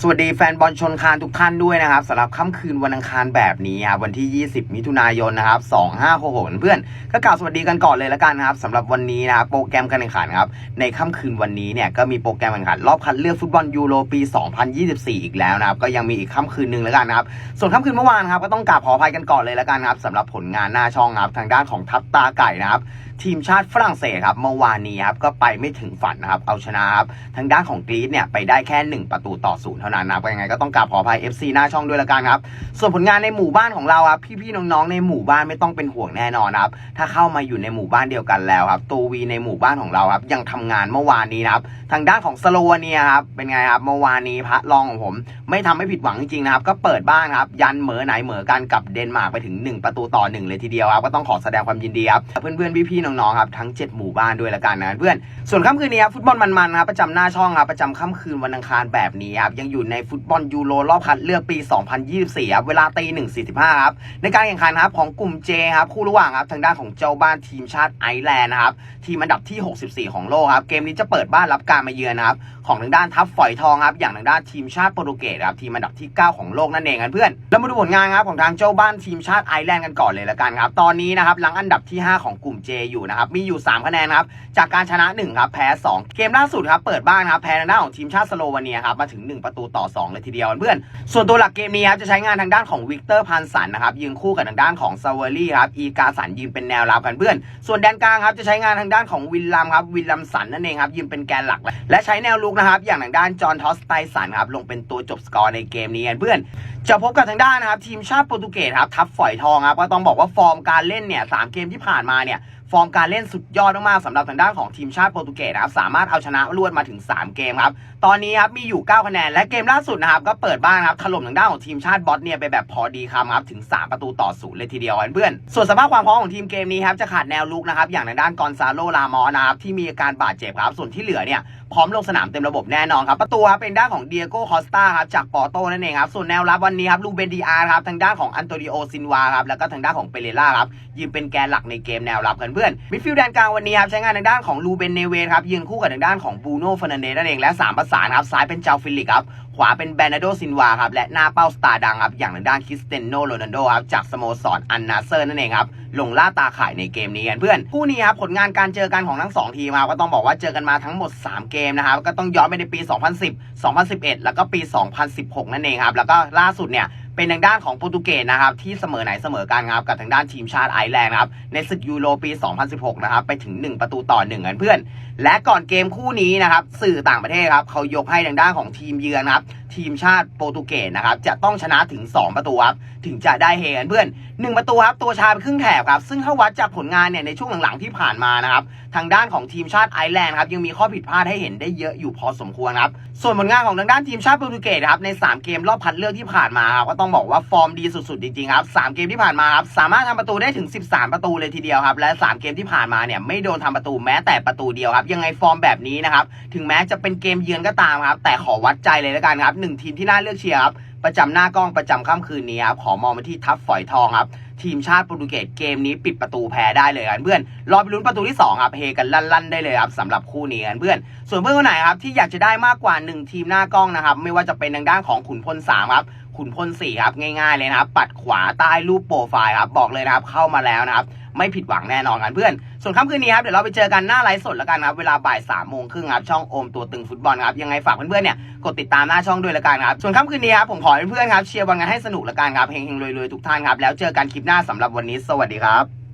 สวัสดีแฟนบอลชนคานทุกท่านด้วยนะครับสำหรับค่ำคืนวันอังคารแบบนี้ครับวันที่ 20 มิถุนายนนะครับ2566เพื่อนก็กล่าวสวัสดีกันก่อนเลยละกันครับสำหรับวันนี้นะครับโปรแกรมการแข่งขันครับในค่ำคืนวันนี้เนี่ยก็มีโปรแกรมแข่งขันรอบคัดเลือกฟุตบอลยูโรปี 2024 อีกแล้วนะครับก็ยังมีอีกค่ำคืนหนึ่งล้วกันนะครับส่วนค่ำคืนเมื่อวานครับก็ต้องกราบขออภัยกันก่อนเลยละกันครับสำหรับผลงานหน้าช่องครับทางด้านของทัพตาไก่นะครับ ทีมชาติฝรั่งเศสครับเมื่อวานนี้ครับก็ไปไม่ถึงฝันนะครับเอาชนะครับทางด้านของกรีซเนี่ยไปได้แค่ 1 ประตูต่อศูนย์เท่านั้นนะครับยังไงก็ต้องกราบขออภัย FC หน้าช่องด้วยละกันครับส่วนผลงานในหมู่บ้านของเราครับพี่ๆน้องๆในหมู่บ้านไม่ต้องเป็นห่วงแน่นอนครับถ้าเข้ามาอยู่ในหมู่บ้านเดียวกันแล้วครับตัววีในหมู่บ้านของเราครับยังทำงานเมื่อวานนี้นะครับทางด้านของสโลวาเนียครับเป็นไงครับเมื่อวานนี้พระรองของผม ไม่ทำให้ผิดหวังจริงๆนะครับก็เปิดบ้านครับยันเหมอไหนเหมอกันกับเดนมาร์กไปถึง 1 ประตูต่อ1เลยทีเดียวครับก็ต้องขอแสดงความยินดีครับเพื่อนๆพี่ๆน้องๆครับทั้ง 7 หมู่บ้านด้วยละกันนะเพื่อนส่วนค่ำคืนนี้ครับฟุตบอลมันๆครับประจำหน้าช่องครับประจำค่ำคืนวันอังคารแบบนี้ครับยังอยู่ในฟุตบอลยูโรรอบคัดเลือกปี 2024ครับเวลาตี1 45ครับในการแข่งขันครับของกลุ่ม J ครับคู่ระหว่างครับทางด้านของเจ้าบ้านทีมชาติไอร์แลนด์นะครับทีมอันดับที่ 64 ของโลกครับเกมนี้จะเปิดบ้านรับการมาเยือนนะครับของทางด้านทัพฝอยทองครับอย่างทางด้านทีมชาติโปรตุเกสครับทีมอันดับที่ 9 ของโลกนั่นเองครับเพื่อนเรามาดูผลงานครับของทางเจ้าบ้านทีมชาติไอร์แลนด์กันก่อนเลยละกันครับตอนนี้นะครับหลังอันดับที่ 5 ของกลุ่ม J อยู่นะครับมีอยู่ 3 คะแนนครับจากการชนะ1ครับแพ้ 2 เกมล่าสุดครับเปิดบ้านครับแพ้ทางด้านของทีมชาติสโลวาเนียครับมาถึง 1 ประตูต่อ 2 เลยทีเดียวเพื่อนส่วนตัวหลักเกมนี้ครับจะใช้งานทางด้านของวิกเตอร์พันสันนะครับยืนคู่กับทางด้านของซาวเวอรี่ครับอีกาสันยืนเป็นแนวรับกันเพื่อน ส่วนแดนกลางครับจะใช้งานทางด้านของวิลลัมครับวิลลัมสันนั่นเองครับยืนเป็นแกนหลัก และใช้แนวลุกนะครับอย่างทางด้านจอห์นทอสไตสันครับลงเป็นตัวจบสกอร์ในเกมนี้กันเพื่อนจะพบกับทางด้านนะครับทีมชาติโปรตุเกสครับทับฝอยทองครับก็ต้องบอกว่าฟอร์มการเล่นเนี่ยสามเกมที่ผ่านมาเนี่ย ฟอร์มการเล่นสุดยอดมากๆสำหรับทางด้านของทีมชาติโปรตุเกสนะครับสามารถเอาชนะรวดมาถึง 3 เกมครับตอนนี้ครับมีอยู่ 9 คะแนน และเกมล่าสุดนะครับก็เปิดบ้านครับถล่มทางด้านของทีมชาติบอสเนียไปแบบพอดีคำครับถึง 3 ประตูต่อศูนย์เลยทีเดียวเพื่อนส่วนสภาพความพร้อมของทีมเกมนี้ครับจะขาดแนวลุกนะครับอย่างทางด้านกอนซาโลลามอนะครับที่มีอาการบาดเจ็บครับส่วนที่เหลือเนี่ยพร้อมลงสนามเต็มระบบแน่นอนครับประตูครับเป็นด้านของเดียโก้คอสตาครับจากปอร์โตนั่นเองครับส่วนแนวรับวันนี้ครับลูเบนดีอาร์ครับทางด้านของอันโตนิโอซินวาครับแล้วก็ทางด้านของเปเรล่าครับยืนเป็นแกนหลักในเกมแนวรับกันเพื่อนมิดฟิลด์แดนกลางวันนี้ครับใช้งานทางด้านของลูเบนเนเวสครับยืนคู่กับทางด้านของบูโน่เฟอร์นันเดสนั่นเองและสามประสานครับซ้ายเป็นเจ้าฟิลิกครับขวาเป็นแบนาโดซินวาครับและหน้าเป้าสตาร์ดังครับอย่างทางด้านคริสเตยโนโรนัลโดครับจากสโมสรอันนาเซอร์นั่นเองครับลงล่าตาข่ายในเกมนี้กันเพื่อนคู่นี้ครับผลงานการเจอกันของทั้งสองทีมครับก็ต้องบอกว่าเจอกันมาทั้งหมด 3 เกมนะครับก็ต้องย้อนไปในปี 2010 2011 แล้วก็ปี 2016 นั่นเองครับแล้วก็ล่าสุดเนี่ย เป็นทางด้านของโปรตุเกสนะครับที่เสมอไหนเสมอกันครับกับทางด้านทีมชาติไอร์แลนด์ครับในศึกยูโรปี 2016 นะครับไปถึง 1 ประตูต่อ1กันเพื่อน และก่อนเกมคู่นี้นะครับสื่อต่างประเทศครับเขายกให้ทางด้านของทีมเยือนครับทีมชาติโปรตุเกสนะครับจะต้องชนะถึง 2 ประตูครับถึงจะได้เฮกันเพื่อน1ประตูครับตัวชาไปครึ่งแถบครับ ซึ่งถ้าวัดจากผลงานเนี่ยในช่วงหลังๆที่ผ่านมานะครับ ทางด้านของทีมชาติไอร์แลนด์ครับยังมีข้อผิดพลาดให้เห็นได้เยอะอยู่พอสมควรครับ ส่วนผลงานของทางด้านทีมชาติโปรตุเกสครับใน 3 เกมรอบคัดเลือกที่ผ่านมาครับก็ต้องบอกว่าฟอร์มดีสุดๆจริงๆครับ3เกมที่ผ่านมาครับสามารถทำประตูได้ถึง 13 ประตูเลยทีเดียวครับและ 3 เกมที่ผ่านมาเนี่ยไม่โดนทำประตูแม้แต่ประตูเดียวครับยังไงฟอร์มแบบนี้นะครับถึงแม้จะเป็นเกมเยือนก็ตามครับแต่ขอวัดใจเลยแล้วกันครับหนึ่งทีมที่น่าเลือกเชียร์ครับประจำหน้ากล้องประจำค่ำคืนนี้ครับขอมองไปที่ทัพฝอยทองครับทีมชาติโปรตุเกสเกมนี้ปิดประตูแพ้ได้เลยกันเพื่อนรอไปลุ้นประตูที่2ครับเฮกันลั่นๆได้เลยครับสำหรับคู่นี้กันเพื่อน ส่วนเพื่อนคนไหนครับที่อยากจะได้มากกว่า 1 ทีมหน้ากล้องนะครับไม่ว่าจะเป็นทางด้านของขุนพล3ครับ ขุนพล4ครับง่ายๆเลยนะครับ ปัดขวาใต้รูปโปรไฟล์ครับบอกเลยนะครับเข้ามาแล้วนะครับ ไม่ผิดหวังแน่นอนกันเพื่อน ส่วนค่ำคืนนี้ครับเดี๋ยวเราไปเจอกันหน้าไลฟ์สดแล้วกันครับ เวลาบ่ายสามโมงครึ่งครับช่องโอมตัวตึงฟุตบอลครับยังไงฝากเพื่อนๆเนี่ยกดติดตามหน้าช่องด้วยละกันครับส่วนค่ำคืนนี้ครับผมขอเพื่อนๆครับเชียร์บอลกันให้สนุกละกันครับเฮงๆรวยๆทุกท่านครับแล้วเจอกันคลิปหน้าสำหรับวันนี้ สวัสดีครับ